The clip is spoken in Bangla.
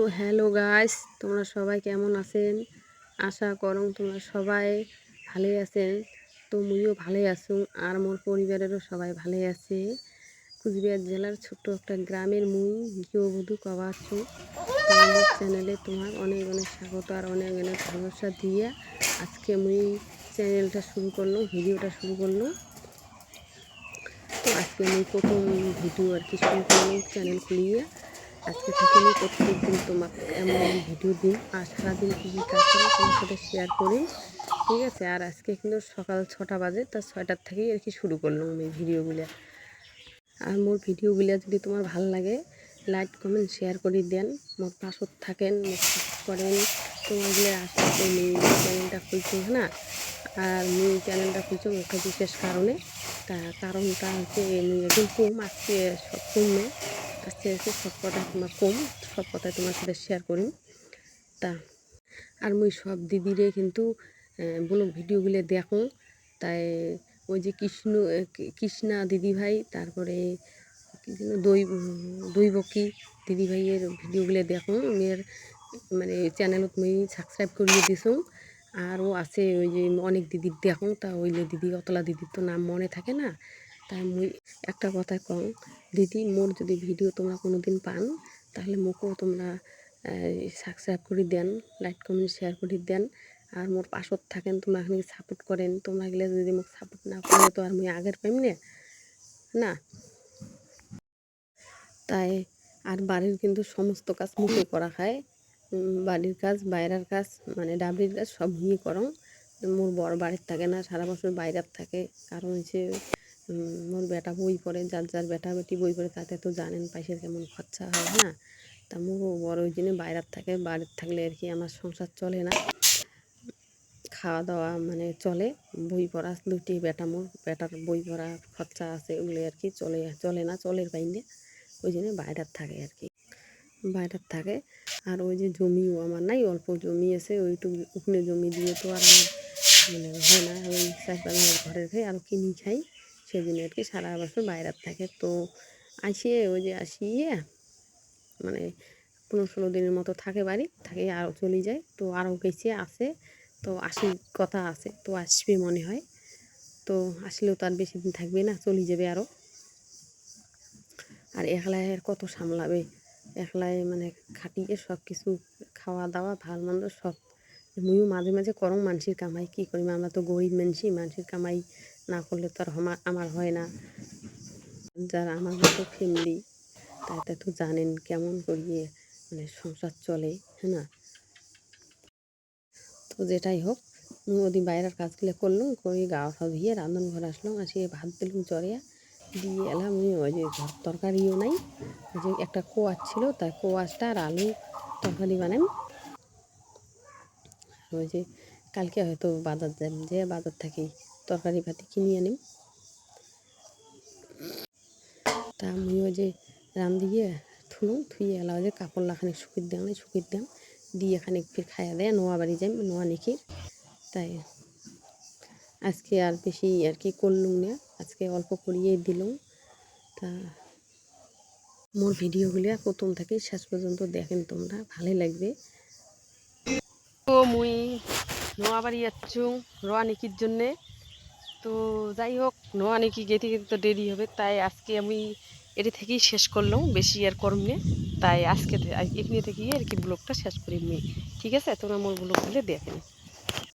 তো হ্যালো গাইস, তোমরা সবাই কেমন আছেন? আশা করং তোমরা সবাই ভালোই আছেন। তো মুইও ভালোই আছো আর মোর পরিবারেরও সবাই ভালোই আছে। কুচবিহার জেলার ছোট্ট একটা গ্রামের মুই গৃহবধূ কবা আছো। চ্যানেলে তোমার অনেক অনেক স্বাগত আর অনেক অনেক ভালোবাসা দিয়ে আজকে মুই চ্যানেলটা শুরু করলাম ভিডিওটা শুরু করলাম তো আজকে আমি প্রথম ভিডিও আর কি শুরু করলাম চ্যানেল খুলিয়ে। আজকে থেকে প্রত্যেক দিন তোমার এমন ভিডিও দিই আর সারাদিন কী কী কাজ করি তোমার সাথে শেয়ার করি, ঠিক আছে? আর আজকে কিন্তু সকাল ছটা বাজে তার ছয়টার থেকেই আর কি শুরু করলাম আমি ভিডিওগুলো। আর মোর ভিডিওগুলো যদি তোমার ভালো লাগে লাইক কমেন্ট শেয়ার করে দেন। মোর পাশত থাকেন করেন। তোমাগুলো আশা করি চ্যানেলটা খুলছি না? আর মুই চ্যানেলটা খুলছি একটা বিশেষ কারণে, তা কারণটা হচ্ছে একদম কম আজকে সব কমে আস্তে সব কথা তোমার কম, সব কথা তোমার সাথে শেয়ার করি। তা, আর মুই সব দিদিরে কিন্তু বলো ভিডিওগুলো দেখো। তাই ওই যে কৃষ্ণ কৃষ্ণা দিদিভাই তারপরে দই, দৈবকী দিদিভাইয়ের ভিডিওগুলো দেখো। মেয়ের মানে চ্যানেলত মুই সাবস্ক্রাইব করিয়ে দিছো আরও আছে ওই যে অনেক দিদির দেখো। তা ওইলে দিদি, অতলা দিদির তো নাম মনে থাকে না। তাই মুই একটা কথা কম। দিদি, মোর যদি ভিডিও তোমরা কোনো দিন পান, তাহলে মোকেও তোমরা সাবস্ক্রাইব করে দেন লাইক কমেন্ট শেয়ার করে দেন। আর মোর পাশত থাকেন, তোমরা এখানে সাপোর্ট করেন। তোমরা গেলে যদি মোক সাপোর্ট না করে, তো আর মুই আগের পাইম না? না? তাই আর বাড়ির কিন্তু সমস্ত কাজ মুখে করা খায় বাড়ির কাজ, বাইরের কাজ মানে ডাবলির কাজ সব নিয়ে করো। মোর বড় বাড়ির থাকে না, সারা বছর বাইরের থাকে। কারণ হচ্ছে মোর বেটা বই পড়ে, যার যার বেটা বেটি বই পড়ে তাতে তো জানেন পয়সার কেমন খরচা হয়, না? তা মোরও বড় ওই জন্য বাইরের থাকে, বাড়ির থাকলে আর কি আমার সংসার চলে না। খাওয়া দাওয়া মানে চলে, বই পড়া দুটি বেটা মোর, বেটার বই পড়া খরচা আছে ওগুলো আর কি চলে চলে না, চলের বাইরে। ওই জন্য বাইরের থাকে আর কি, বাইরের থাকে। আর ওই যে জমিও আমার নাই, অল্প জমি আছে, ওইটুকু ওখানে জমি দিয়ে তো আর আমার মানে হয় না, ওই পাঁচ ঘরের খাই আরও কিনি খাই। সেই জন্য আর কি সারা বছর বাইরে থাকে। তো আসিয়ে ওই যে আসিয়ে মানে পনেরো ষোলো দিনের মতো থাকে বাড়ি, থাকে আরও চলে যায়। তো আরও গেছে আসে তো আসি কথা আছে, তো আসবে মনে হয়। তো আসলেও তো আর বেশি দিন থাকবে না, চলে যাবে আরও আর একলায় আর কত সামলাবে? একলায় মানে খাটিয়ে সব কিছু খাওয়া দাওয়া ভালো মন্দ সব। মুইও মাঝে মাঝে করং মানুষের কামাই কী করি আমরা তো গরিব মানুষই মানুষের কামাই না করলে তো আর আমার হয় না। যারা আমার মতো ফ্যামিলি তাতে তো জানেন কেমন করিয়ে মানে সংসার চলে হ্যাঁ না? তো যেটাই হোক ওদিন বাইরের কাজগুলো করলাম, করি গা ফা ধুয়ে রান্ধন ঘর আসলাম আসিয়ে ভাত দিলাম চড়িয়া দিয়ে এলাম। ওই যে ঘর তরকারিও নাই, ওই যে একটা কোয়াশ ছিল তাই কোয়াশটা আর আলু তরকারি বানাম ওই যে কালকে হয়তো বাজার যাম যে বাজার থাকি তরকারি পাতি কিনে আনিম? তা ওই যে রাম দিয়ে থুলুম থুয়ে এলা যে কাপড় লাখানে শুকিয়ে দাম শুকিয়ে দাম দিয়ে এখানে ফির খাইয়া দেয়, নোয়া বাড়ি যাই, নোয়া নিখির তাই আজকে আর বেশি আর কি করলুম না, আজকে অল্প করিয়ে দিলাম। তা মোর ভিডিওগুলো প্রথম থেকে শেষ পর্যন্ত দেখেন তোমরা, ভালোই লাগবে। তো মুই নোয়াবাড়ি যাচ্ছ রোয়ানিকির জন্যে। তো যাই হোক নোয়া নাকি গেতে গেতে তো দেরি হবে, তাই আজকে আমি এটা থেকেই শেষ করলাম, বেশি আর করম নে। তাই আজকে এখানে থেকেই আর কি ব্লগটা শেষ করি ঠিক আছে? তোমরা মোর ব্লগগুলো দেখেন